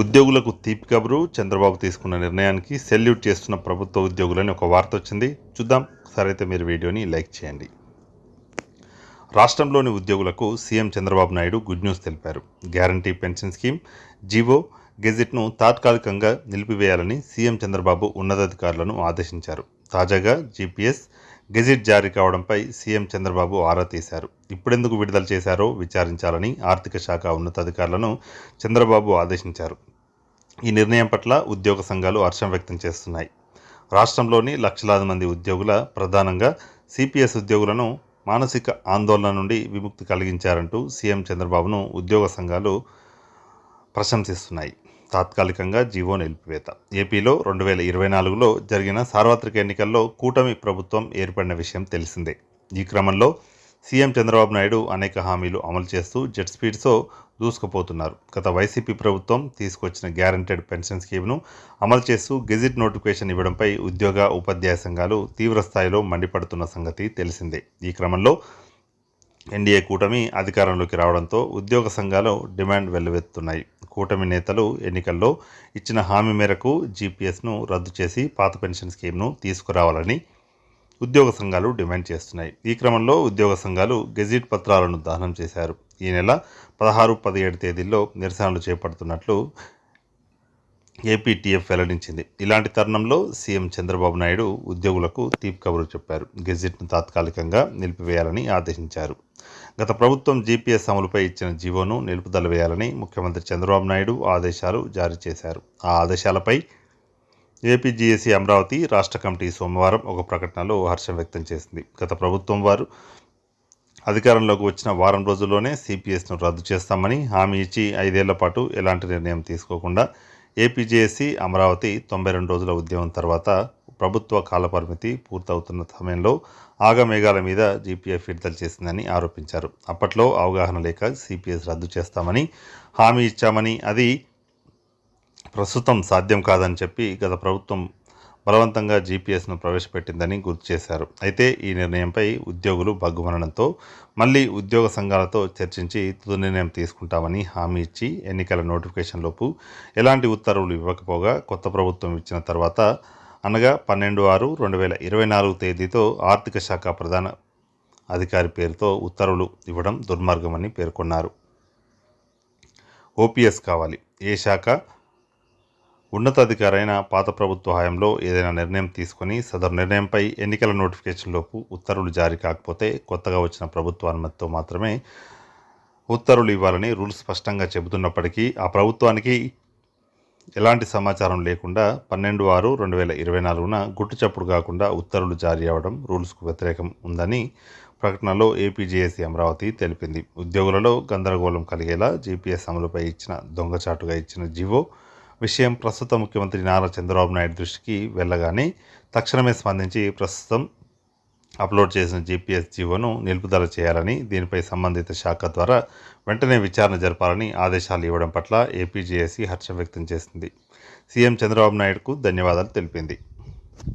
ఉద్యోగులకు తీపి కబురు చంద్రబాబు తీసుకున్న నిర్ణయానికి సెల్యూట్ చేస్తున్న ప్రభుత్వ ఉద్యోగులని ఒక వార్త వచ్చింది. చూద్దాం. సరైతే మీరు వీడియోని లైక్ చేయండి. రాష్ట్రంలోని ఉద్యోగులకు CM Chandrababu Naidu good news తెలిపారు. గ్యారంటీ పెన్షన్ స్కీమ్ జీవో గెజిట్ను తాత్కాలికంగా నిలిపివేయాలని సీఎం చంద్రబాబు ఉన్నతాధికారులను ఆదేశించారు. తాజాగా జీపీఎస్ గెజిట్ జారీ కావడంపై సీఎం చంద్రబాబు ఆరా తీశారు. ఇప్పుడెందుకు విడుదల చేశారో విచారించాలని ఆర్థిక శాఖ ఉన్నతాధికారులను చంద్రబాబు ఆదేశించారు. ఈ నిర్ణయం పట్ల ఉద్యోగ సంఘాలు హర్షం వ్యక్తం చేస్తున్నాయి. రాష్ట్రంలోని లక్షలాది మంది ఉద్యోగుల ప్రధానంగా సిపిఎస్ ఉద్యోగులను మానసిక ఆందోళన నుండి విముక్తి కలిగించారంటూ సీఎం చంద్రబాబును ఉద్యోగ సంఘాలు ప్రశంసిస్తున్నాయి. తాత్కాలికంగా జీవో నిలిపివేత. ఏపీలో రెండు వేల ఇరవై నాలుగులో జరిగిన సార్వత్రిక ఎన్నికల్లో కూటమి ప్రభుత్వం ఏర్పడిన విషయం తెలిసిందే. ఈ క్రమంలో సీఎం చంద్రబాబు నాయుడు అనేక హామీలు అమలు చేస్తూ జెట్ స్పీడ్తో దూసుకుపోతున్నారు. గత వైసీపీ ప్రభుత్వం తీసుకొచ్చిన గ్యారంటెడ్ పెన్షన్ స్కీమ్ను అమలు చేస్తూ గెజిట్ నోటిఫికేషన్ ఇవ్వడంపై ఉద్యోగ ఉపాధ్యాయ సంఘాలు తీవ్ర స్థాయిలో మండిపడుతున్న సంగతి తెలిసిందే. ఈ క్రమంలో ఎన్డీఏ కూటమి అధికారంలోకి రావడంతో ఉద్యోగ సంఘాలు డిమాండ్ వెల్లువెత్తున్నాయి. కూటమి నేతలు ఎన్నికల్లో ఇచ్చిన హామీ మేరకు జీపీఎస్ను రద్దు చేసి పాత పెన్షన్ స్కీమ్ను తీసుకురావాలని ఉద్యోగ సంఘాలు డిమాండ్ చేస్తున్నాయి. ఈ క్రమంలో ఉద్యోగ సంఘాలు గెజిట్ పత్రాలను దహనం చేశారు. ఈ నెల పదహారు పదిహేడు తేదీల్లో నిరసనలు చేపడుతున్నట్లు ఏపీటీఎఫ్ వెల్లడించింది. ఇలాంటి తరుణంలో సీఎం చంద్రబాబు నాయుడు ఉద్యోగులకు తీపి కబురు చెప్పారు. గెజిట్ను తాత్కాలికంగా నిలిపివేయాలని ఆదేశించారు. గత ప్రభుత్వం జీపీఎస్ అమలుపై ఇచ్చిన జీవోను నిలుపుదల వేయాలని ముఖ్యమంత్రి చంద్రబాబు నాయుడు ఆదేశాలు జారీ చేశారు. ఆ ఆదేశాలపై ఏపీజీఏసీ అమరావతి రాష్ట్ర కమిటీ సోమవారం ఒక ప్రకటనలో హర్షం వ్యక్తం చేసింది. గత ప్రభుత్వం వారు అధికారంలోకి వచ్చిన వారం రోజుల్లోనే సిపిఎస్ను రద్దు చేస్తామని హామీ ఇచ్చి ఐదేళ్ళ పాటు ఎలాంటి నిర్ణయం తీసుకోకుండా ఏపీజేఏసీ అమరావతి తొంభై రెండు రోజుల ఉద్యమం తర్వాత ప్రభుత్వ కాలపరిమితి పూర్తవుతున్న సమయంలో ఆగమేఘాల మీద జీపీఎఫ్ విడుదల చేసిందని ఆరోపించారు. అప్పట్లో అవగాహన లేక సిపిఎస్ రద్దు చేస్తామని హామీ ఇచ్చామని అది ప్రస్తుతం సాధ్యం కాదని చెప్పి గత ప్రభుత్వం బలవంతంగా జీపీఎస్ను ప్రవేశపెట్టిందని గుర్తు చేశారు. అయితే ఈ నిర్ణయంపై ఉద్యోగులు భగ్గుమనడంతో మళ్ళీ ఉద్యోగ సంఘాలతో చర్చించి తుది నిర్ణయం తీసుకుంటామని హామీ ఇచ్చి ఎన్నికల నోటిఫికేషన్ లోపు ఎలాంటి ఉత్తర్వులు ఇవ్వకపోగా కొత్త ప్రభుత్వం ఇచ్చిన తర్వాత అనగా పన్నెండు ఆరు రెండు వేల ఇరవై నాలుగు తేదీతో ఆర్థిక శాఖ ప్రధాన అధికారి పేరుతో ఉత్తర్వులు ఇవ్వడం దుర్మార్గమని పేర్కొన్నారు. ఓపీఎస్ కావాలి. ఏ శాఖ? ఉన్నతాధికారైన పాత ప్రభుత్వ హయాంలో ఏదైనా నిర్ణయం తీసుకొని సదరు నిర్ణయంపై ఎన్నికల నోటిఫికేషన్లోపు ఉత్తర్వులు జారీ కాకపోతే కొత్తగా వచ్చిన ప్రభుత్వ అనుమతితో మాత్రమే ఉత్తర్వులు ఇవ్వాలని రూల్స్ స్పష్టంగా చెబుతున్నప్పటికీ ఆ ప్రభుత్వానికి ఎలాంటి సమాచారం లేకుండా పన్నెండు ఆరు రెండు వేల ఇరవై నాలుగున గుట్టుచప్పుడు కాకుండా ఉత్తర్వులు జారీ అవ్వడం రూల్స్కు వ్యతిరేకం ఉందని ప్రకటనలో ఏపీజేఏసీ అమరావతి తెలిపింది. ఉద్యోగులలో గందరగోళం కలిగేలా జీపీఎస్ అమలుపై ఇచ్చిన దొంగచాటుగా ఇచ్చిన జీవో విషయం ప్రస్తుత ముఖ్యమంత్రి నారా చంద్రబాబు నాయుడు దృష్టికి వెళ్ళగానే తక్షణమే స్పందించి ప్రస్తుతం అప్లోడ్ చేసిన జీపీఎస్ జీవోను నిలుపుదల చేయాలని దీనిపై సంబంధిత శాఖ ద్వారా వెంటనే విచారణ జరపాలని ఆదేశాలు ఇవ్వడం పట్ల ఏపీజేఏసీ హర్షం వ్యక్తం చేసింది. సీఎం చంద్రబాబు నాయుడుకు ధన్యవాదాలు తెలిపింది.